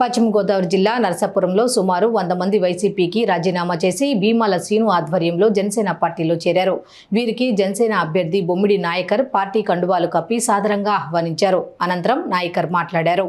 పశ్చిమ గోదావరి జిల్లా నరసాపురంలో సుమారు వంద మంది వైసీపీకి రాజీనామా చేసి భీమాల శ్రీను ఆధ్వర్యంలో జనసేన పార్టీలో చేరారు. వీరికి జనసేన అభ్యర్థి బొమ్మిడి నాయకర్ పార్టీ కండువాలు కప్పి సాదరంగా ఆహ్వానించారు. అనంతరం నాయకర్ మాట్లాడారు.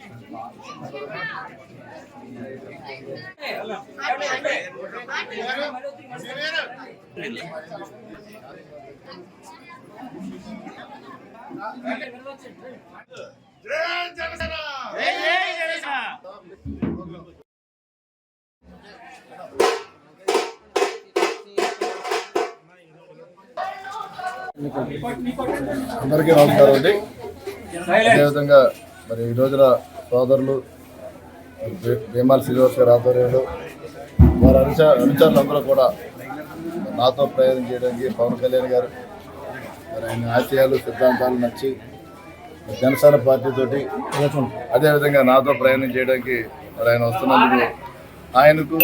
పా అందరికీ నమస్కారం అండి. అదేవిధంగా మరి ఈ రోజున సోదరులు భీమాల్ శ్రీనివాస్ గారి ఆధ్వర్యంలో వారి అనుచ అనుచరులందరూ కూడా నాతో ప్రయాణం చేయడానికి పవన్ కళ్యాణ్ గారు మరి ఆయన ఆశయాలు సిద్ధాంతాలు నచ్చి జనసేన పార్టీతోటి అదేవిధంగా నాతో ప్రయాణం చేయడానికి మరి ఆయన వస్తున్నందుకు ఆయనకు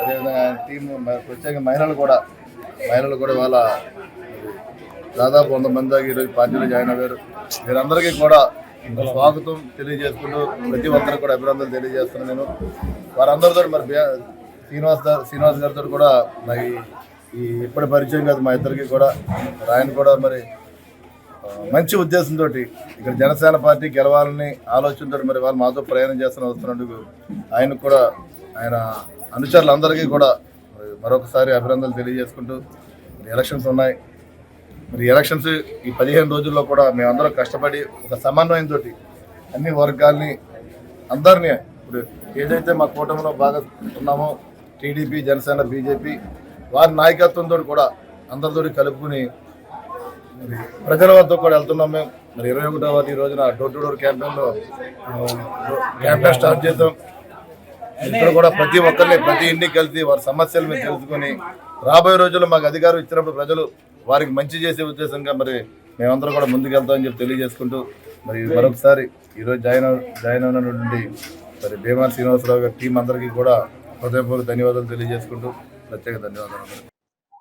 అదేవిధంగా ఆయన టీం ప్రత్యేక మహిళలు కూడా మహిళలు కూడా వాళ్ళ దాదాపు వంద మంది దాకా ఈరోజు పార్టీలో జాయిన్ అయ్యారు. వీరందరికీ కూడా స్వాగతం తెలియజేసుకుంటూ ప్రతి ఒక్కరికి కూడా అభినందనలు తెలియజేస్తున్నాను నేను. వారందరితో మరి శ్రీనివాస్ శ్రీనివాస్ గారితో కూడా నాకు ఈ ఇప్పటి పరిచయం కాదు మా ఇద్దరికి కూడా. ఆయన కూడా మరి మంచి ఉద్దేశంతో ఇక్కడ జనసేన పార్టీ గెలవాలని ఆలోచనతో మరి వాళ్ళు మాతో ప్రయాణం చేస్తున్న వస్తున్నందుకు ఆయనకు కూడా ఆయన అనుచరులందరికీ కూడా మరొకసారి అభినందనలు తెలియజేసుకుంటూ ఎలక్షన్స్ ఉన్నాయి. మరి ఎలక్షన్స్ ఈ పదిహేను రోజుల్లో కూడా మేమందరం కష్టపడి ఒక సమన్వయంతో అన్ని వర్గాల్ని అందరినీ ఇప్పుడు ఏదైతే మా కూటమిలో బాగా ఉన్నామో టీడీపీ జనసేన బీజేపీ వారి నాయకత్వంతో కూడా అందరితో కలుపుకుని మరి ప్రజల వద్ద కూడా వెళ్తున్నాం మేము. మరి ఇరవై ఒకటో ఈ రోజున డోర్ టు డోర్ క్యాంపెయిన్లో క్యాంపెయిన్ స్టార్ట్ చేద్దాం. ఇక్కడ కూడా ప్రతి ఒక్కరిని ప్రతి ఇంటికి కలిసి వారి సమస్యలు మేము తెలుసుకొని రాబోయే రోజుల్లో మాకు అధికారం ఇచ్చినప్పుడు ప్రజలు వారికి మంచి చేసే ఉద్దేశంగా మరి మేమందరం కూడా ముందుకెళ్తామని చెప్పి తెలియజేసుకుంటూ మరి మరొకసారి ఈరోజు జాయిన్ జాయిన్ అయినటువంటి మరి భీమార్ శ్రీనివాసరావు గారి టీం అందరికీ కూడా హృదయపూర్వక ధన్యవాదాలు తెలియజేసుకుంటూ ప్రత్యేక ధన్యవాదాలు.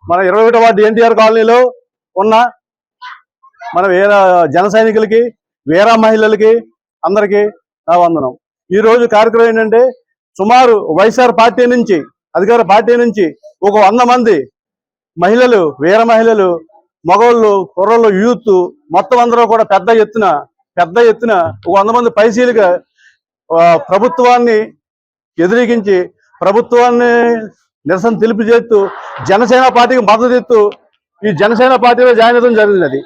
మన ఇరవై ఒకటో వార్డు ఎన్టీఆర్ కాలనీలో ఉన్న మన వీర జన సైనికులకి వీర మహిళలకి అందరికీ నా వందనం ఈ రోజు కార్యక్రమం ఏంటంటే సుమారు వైఎస్ఆర్ పార్టీ నుంచి అధికార పార్టీ నుంచి ఒక వంద మంది మహిళలు వీర మహిళలు మగవాళ్ళు కుర్రలు యూత్ మొత్తం అందరూ కూడా పెద్ద ఎత్తున పెద్ద ఎత్తున ఒక వంద మంది పైసీలుగా ప్రభుత్వాన్ని ఎదిరిగించి ప్రభుత్వాన్ని నిరసన తెలుపు చేస్తూ జనసేన పార్టీకి మద్దతు ఇస్తూ ఈ జనసేన పార్టీలో జాయిన్ అవ్వడం జరిగినది.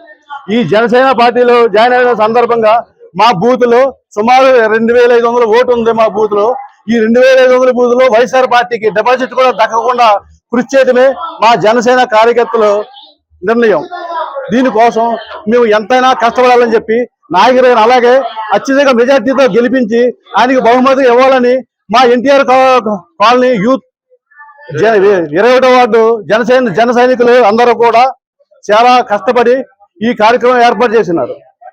ఈ జనసేన పార్టీలో జాయిన్ అయిన సందర్భంగా మా బూత్లో సుమారు రెండు వేల ఐదు ఓటు ఉంది మా బూత్లో ఈ రెండు వేల ఐదు వందల బూత్ వైఎస్ఆర్ పార్టీకి డిపాజిట్ కూడా దక్కకుండా కృషి చేయడమే మా జనసేన కార్యకర్తలు నిర్ణయం. దీనికోసం మేము ఎంతైనా కష్టపడాలని చెప్పి నాయకుడు అలాగే అత్యధిక మెజార్టీతో గెలిపించి ఆయనకి బహుమతి ఇవ్వాలని మా ఎన్టీఆర్ కాలనీ యూత్ జన ఇరవై ఒకటో వార్డు జనసేన జన సైనికులు అందరూ కూడా చాలా కష్టపడి ఈ కార్యక్రమం ఏర్పాటు చేసినారు.